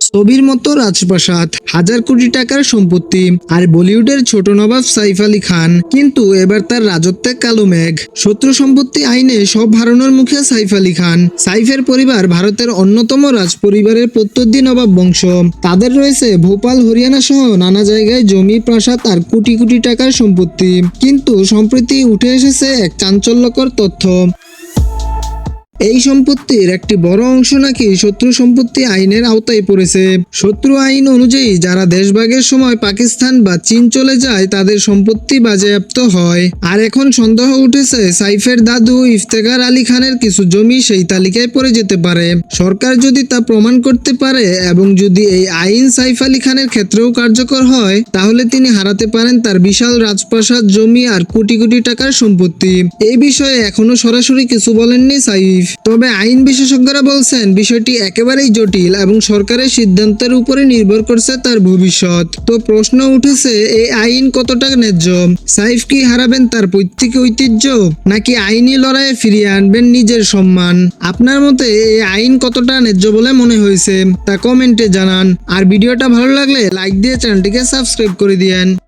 ছবির মতো রাজপ্রাসাদ, হাজার কোটি টাকার সম্পত্তি আর বলিউডের ছোট নবাব সাইফ আলী খান। কিন্তু এবার তার রাজত্বে কালো মেঘ। শত্রু সম্পত্তি আইনে সব হারানোর মুখে সাইফ আলী খান। সাইফের পরিবার ভারতের অন্যতম রাজ পরিবারের প্রত্যর্দী নবাব বংশ। তাদের রয়েছে ভোপাল, হরিয়ানা সহ নানা জায়গায় জমি, প্রাসাদ আর কোটি কোটি টাকার সম্পত্তি। কিন্তু সম্প্রতি উঠে এসেছে এক চাঞ্চল্যকর তথ্য। এই সম্পত্তির একটি বড় অংশ নাকি শত্রু সম্পত্তি আইনের আওতায় পড়েছে। শত্রু আইন অনুযায়ী যারা দেশভাগের সময় পাকিস্তান বা চীন চলে যায়, তাদের সম্পত্তি বাজেয়াপ্ত হয়। আর এখন সন্দেহ উঠেছে, সাইফের দাদু ইফতেখার আলী খানের কিছু জমি সেই তালিকায় পড়ে যেতে পারে। সরকার যদি তা প্রমাণ করতে পারে এবং যদি এই আইন সাইফ আলী খানের ক্ষেত্রেও কার্যকর হয়, তাহলে তিনি হারাতে পারেন তার বিশাল রাজপ্রাসাদ জমি আর কোটি কোটি টাকার সম্পত্তি। এই বিষয়ে এখনও সরাসরি কিছু বলেননি সাইফ। তবে আইন বিশেষজ্ঞরা বলছেন, বিষয়টি একেবারেই জটিল এবং সরকারের সিদ্ধান্তের উপরে নির্ভর করছে তার ভবিষ্যৎ। তো প্রশ্ন উঠেছে এই আইন কতটা ন্যায্য? সাইফ কি হারাবেন তার পৈতৃক ঐতিহ্য? নাকি আইনি লড়াইয়ে ফিরিয়ে আনবেন নিজের সম্মান? আপনার মতে এই আইন কতটা ন্যায্য বলে মনে হয়েছে? তা কমেন্টে জানান। আর ভিডিওটা ভালো লাগলে লাইক দিয়ে চ্যানেলটিকে সাবস্ক্রাইব করে দিয়েন।